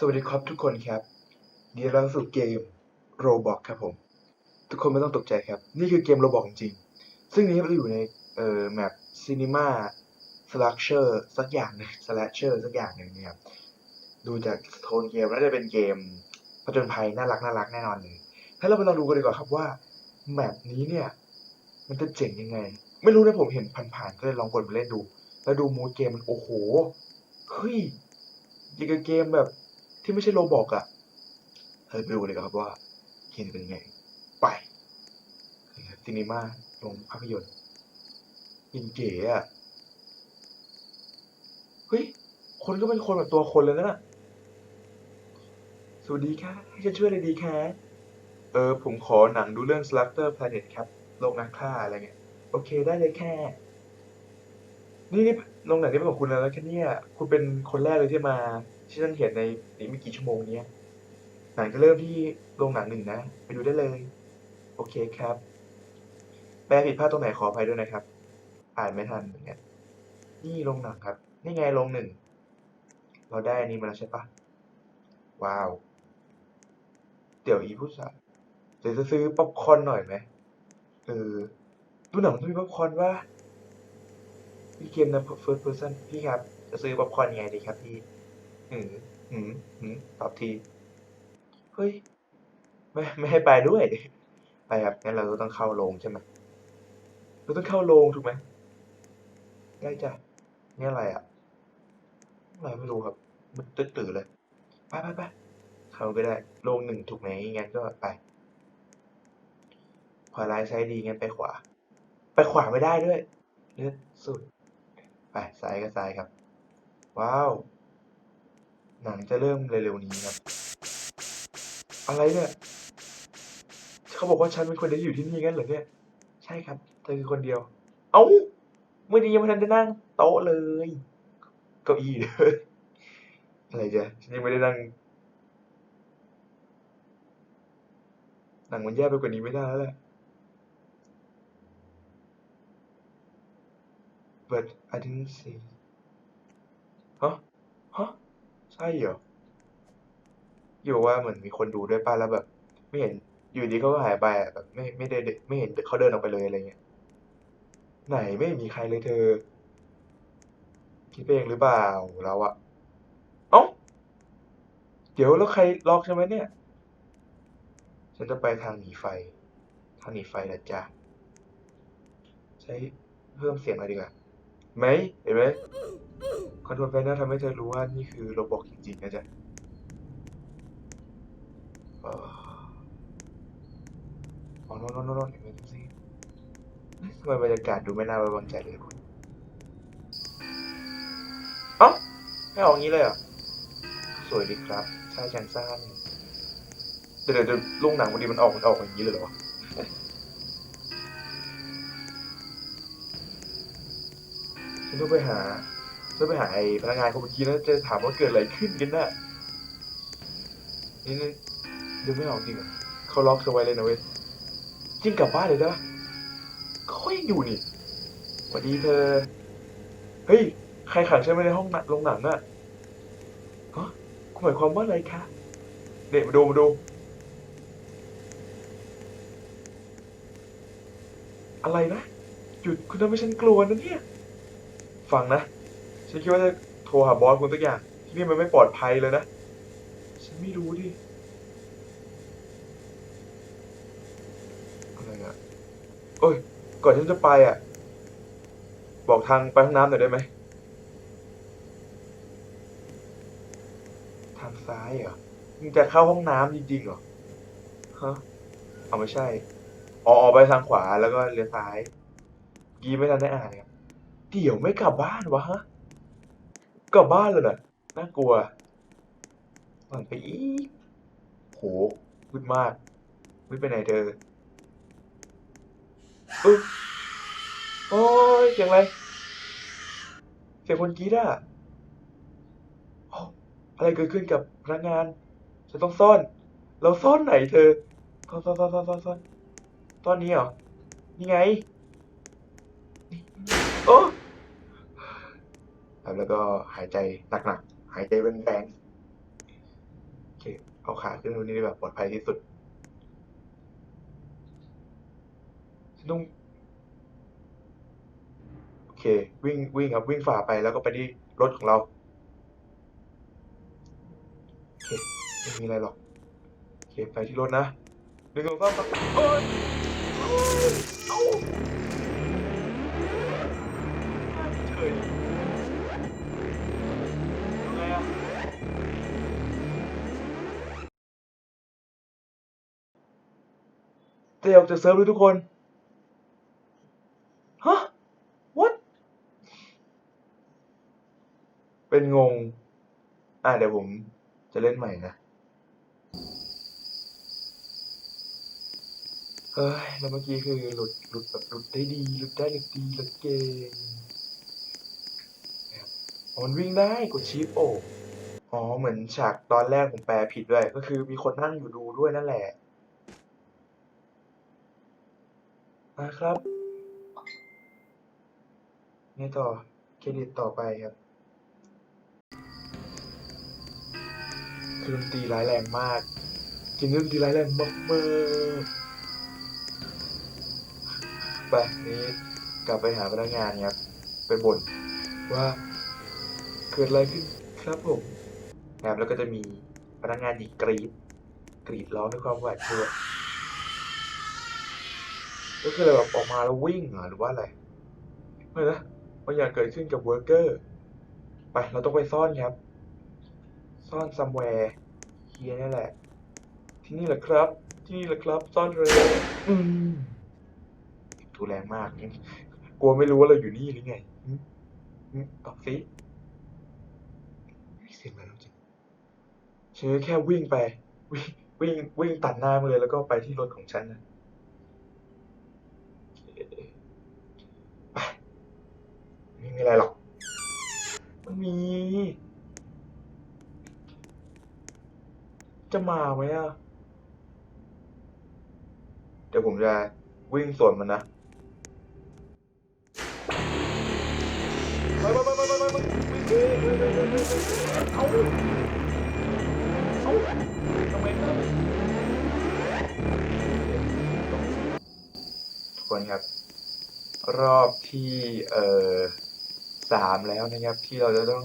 สวัสดีครับทุกคนครับนดีต้อนรับสู่เกม Roblox ครับผม ทุกคนไม่ต้องตกใจครับ นี่คือเกม Roblox จริงๆซึ่งนี้เราอยู่ในเอ่อแมป Cinema Slasher สักอย่างหนึง Slasher สักอย่างหนึ่งเนี่ยครับดูจากโทนเกมแล้วจะเป็นเกมผจญภัยน่ารักน่ารักแน่นอนเลยถ้าเราไปลองดูกันดีกว่าครับว่าแมปนี้เนี่ย มันจะเจ๋งยังไง ไม่รู้นะผมเห็นผ่านๆก็เลยลองกดมาเล่นดู แล้วดูมูดเกมมันโอ้โหเฮ้ยยังกับเกมแบบ ที่ไม่ใช่โรบอกอะเฮ้ยไปดูเลยครับว่าเกมจะเป็นยังไง ไปซีนีมาลงภาพยนตร์ยิงเก๋อะเฮ้ย คนก็เป็นคนแบบตัวคนเลยนะน่ะสวัสดีค่ะให้ฉันช่วยอะไรดีคะเออ ผมขอหนังดูเรื่อง Slaughter Planet ครับโลกนักฆ่าอะไรเงี้ย โอเคได้เลยแค่ นี่นี่โรงหนังนี่เป็นของคุณแล้วแค่เนี่ย คุณเป็นคนแรกเลยที่มา ที่ฉันเห็นในอีกไม่กี่ชั่วโมงเนี้ยหนังจะเริ่มที่โรงหนังหนึ่งนะ ไปดูได้เลย โอเคครับ แปลผิดพลาดตรงไหนขออภัยด้วยนะครับ อ่านไม่ทันเหมือนกันนี่โรงหนังครับ นี่ไงโรงหนึ่ง เราได้อันนี้มาแล้วใช่ปะว้าว เดี๋ยวอีผู้ชายเดี๋ยวจะซื้อป๊อปคอร์นหน่อยไหมเออดูหนังต้องมีป๊อปคอร์นว่าพี่เกมนะ first person พี่ครับ จะซื้อป๊อปคอร์นยังไงดีครับพี่ หืมหืมหืมตอบที เฮ้ย ไม่ไม่ให้ไปด้วย ไปครับงั้นเราก็ต้องเข้าโรงใช่ไหมเราต้องเข้าโรงถูกไหมได้จ้ะนี่อะไรอะอะไรไม่รู้ครับ มันตื่นตื่นเลย ไปไปไปเข้าก็ได้ โรงหนึ่งถูกไหมงั้นก็ไป ขวาร้ายซ้ายดีงั้นไปขวา ไปขวาไม่ได้ด้วย เลือดสุด ไปซ้ายก็ซ้ายครับ ว้าว หนังจะเริ่มเร็วๆนี้ครับอะไรเนี่ยเขาบอกว่าฉันเป็นคนเดียวอยู่ที่นี่กันเหรอเนี่ย ใช่ครับเธอคือคนเดียว เอ้าเมื่อนี้ยังไม่ทันได้นั่งโต๊ะเลยเก้าอี้เลยอะไรจ๊ะฉันยังไม่ได้นั่งหนังมันแย่ไปกว่านี้ไม่ได้แล้วแหละ but I didn't see ฮะฮะ ใช่เหรออยู่ว่าเหมือนมีคนดูด้วยป้าแล้วแบบ ไม่เห็นอยู่ดีเขาก็หายไปอะแบบไม่ไม่ได้ไม่เห็นเขาเดินออกไปเลยอะไรเงี้ยไหนไม่มีใครเลยเธอ คิดไปเองหรือเปล่าเราอะเอ้าเดี๋ยวแล้วใครล็อกใช่ไหมเนี่ย ฉันจะไปทางหนีไฟ ทางหนีไฟนะจ๊ะใช้เพิ่มเสียงหน่อยดีกว่า ไหมเห็นไหมคอนโทรลแพนเนลทำให้เธอรู้ว่านี่คือโรบอกจริงๆนะจ๊ะอ่ออ๋อโน่นโน่นโน่นเห็นไหมดูสิทำไมบรรยากาศดูไม่น่าไว้วางใจเลยคุณเอ้าไม่ออกงี้เลยเหรอสวยดีครับใช่จังซ่านเดี๋ยวเดี๋ยวเดี๋ยวโรงหนังวันนี้มันออกมันออกอย่างนี้เลยเหรอ ฉันต้องไปหาฉันไปหาไอ้พนักงานคนเมื่อกี้แล้วจะถามว่าเกิดอะไรขึ้นกันน่ะนี่นี่ดูไม่ออกจริงเหรอเขาล็อกเธอไว้เลยนะเว้ยจริงกลับบ้านเลยนะเขาก็ยังอยู่นี่สวัสดีเธอ เฮ้ย ใครขังฉันไว้ในห้องหนังโรงหนังอะฮะคุณหมายความว่าอะไรคะ เด็กมาดูมาดู อะไรนะ หยุดคุณทำให้ฉันกลัวนะเนี่ย ฟังนะ ฉันคิดว่าจะโทรหาบอสคุณสักอย่าง ที่นี่มันไม่ปลอดภัยเลยนะ ฉันไม่รู้ดิ อะไรอะโอ้ย ก่อนฉันจะไปอะ บอกทางไปห้องน้ำหน่อยได้ไหม ทางซ้ายเหรอมึงจะเข้าห้องน้ำจริงๆเหรอ ฮะ เอาไม่ใช่ อ๋อออกไปทางขวาแล้วก็เลี้ยวซ้าย กีไม่ทันได้อ่านเลยครับ เดี๋ยวไม่กลับบ้านวะฮะ กลับบ้านเลยน่ะน่ากลัวหลังไปอีกโหมืดมากมืดไปไหนเธออึ๊บโอ้ยเสียงอะไรเสียงคนกรีดอะโอ้อะไรเกิดขึ้นกับพนักงานฉันต้องซ่อน เราซ่อนไหนเธอซ่อนซ่อนซ่อนซ่อนซ่อนซ่อนซ่อนนี้เหรอ นี่ไง โอ้แล้วก็หายใจหนักๆ หายใจแรงๆเคเอาขาขึ้นตรงนี้ดีกว่าปลอดภัยที่สุดฉันต้องโอเค วิ่งวิ่งครับ วิ่งฝ่าไปแล้วก็ไปที่รถของเราโอเคไม่มีอะไรหรอกโอเคไปที่รถนะหนึ่งสองสามโอ๊ยโอ๊ย เตะออกจากเซิร์ฟเลยทุกคนฮะ what เป็นงง อะเดี๋ยวผมจะเล่นใหม่นะ เฮ้ย แล้วเมื่อกี้คือหลุดหลุดแบบหลุดได้ดี หลุดได้หลุดดีหลุดเก่งนะครับอ๋อมันวิ่งได้กดชิปโออ๋อ เหมือนฉากตอนแรกผมแปลผิดด้วย ก็คือมีคนนั่งอยู่ดูด้วยนั่นแหละ นะครับไงต่อเครดิตต่อไปครับคือดนตรีร้ายแรงมากจริงๆดนตรีร้ายแรงมากๆไปนี้กลับไปหาพนักงานครับ ไปบ่นว่าเกิดอะไรขึ้นครับผมนะครับแล้วก็จะมีพนักงานหญิงกรีดกรีดร้องด้วยความหวาดกลัว ก็คือแบบออกมาแล้ววิ่งหรือว่าอะไรไม่นะบางอย่างเกิดขึ้นกับเวิร์กเกอร์ไปเราต้องไปซ่อนครับ ซ่อนซัมแวร์เฮียนี่แหละ ที่นี่แหละครับ ที่นี่แหละครับ ซ่อนเร็วอืมดูแรงมากกลัวไม่รู้ว่าเราอยู่นี่หรือไงหึหึตอบสิไม่เสียงอะไรแล้วจริงฉันแค่วิ่งไป วิ่งวิ่งวิ่งตัดหน้ามาเลยแล้วก็ไปที่รถของฉันนะโอเคไป ไม่มีอะไรหรอก มันมี จะมาไหมอะ เดี๋ยวผมจะวิ่งสวนมันนะไปไปไปไปไปไปไปเอาเอาทำไมครับทุกคนครับ รอบที่ เอ่อ สามแล้วนะครับ ที่เราจะต้อง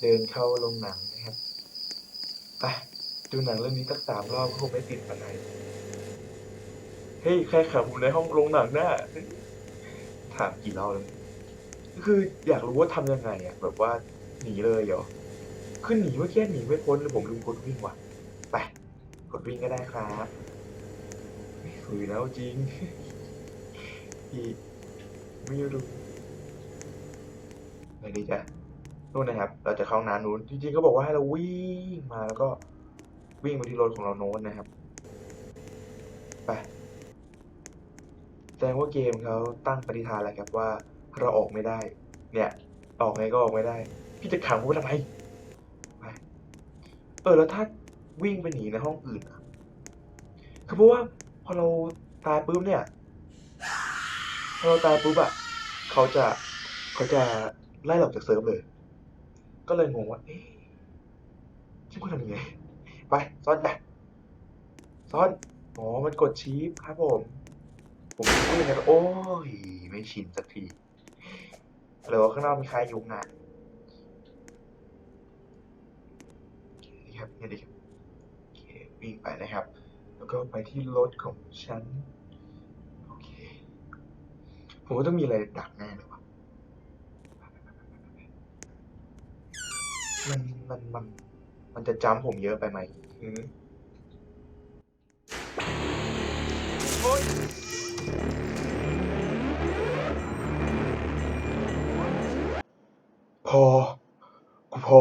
เดินเข้าโรงหนังนะครับไปดูหนังเรื่องนี้สักสามรอบก็คงไม่ติดปัญหาเฮ้ย แค่ขับอยู่ในห้องโรงหนังน่ะถามกี่รอบแล้วก็คืออยากรู้ว่าทำยังไงอะ แบบว่าหนีเลยเหรอคือหนีเมื่อกี้หนีไม่พ้นเลยผมลืมกดวิ่งว่ะไปกดวิ่งก็ได้ครับไม่คุยแล้วจริงอีไม่รู้ ไหนดีจ้ะนู่นนะครับ เราจะเข้าน้ำนู้นจริงๆเขาบอกว่าให้เราวิ่งมาแล้วก็วิ่งไปที่รถของเราโน้นนะครับไปแสดงว่าเกมเขาตั้งปฏิฐานแล้วครับว่าเราออกไม่ได้ เนี่ย ออกไงก็ออกไม่ได้ พี่จะขังผมทำไมไปเออแล้วถ้าวิ่งไปหนีในห้องอื่นอะคือเพราะว่าพอเราตายปุ๊บเนี่ยพอเราตายปุ๊บอะเขาจะเขาจะ ไล่เราจากเซิร์ฟเลย ก็เลยงงว่าเอ๊ะฉันควรทำยังไง ไปซ่อนไปซ่อนอ๋อมันกดชีฟครับผม ผมพูดยังไงโอ้ย ไม่ชินสักทีหรือว่าข้างนอกมีใครอยู่งานนี่ครับนี่ดีครับโอเควิ่งไปนะครับ แล้วก็ไปที่รถของฉัน โอเค ผมว่าต้องมีอะไรดักแน่เลยวะ มันมันมันมันจะจำผมเยอะไปไหมอืมโอ้ยพอ กูพอ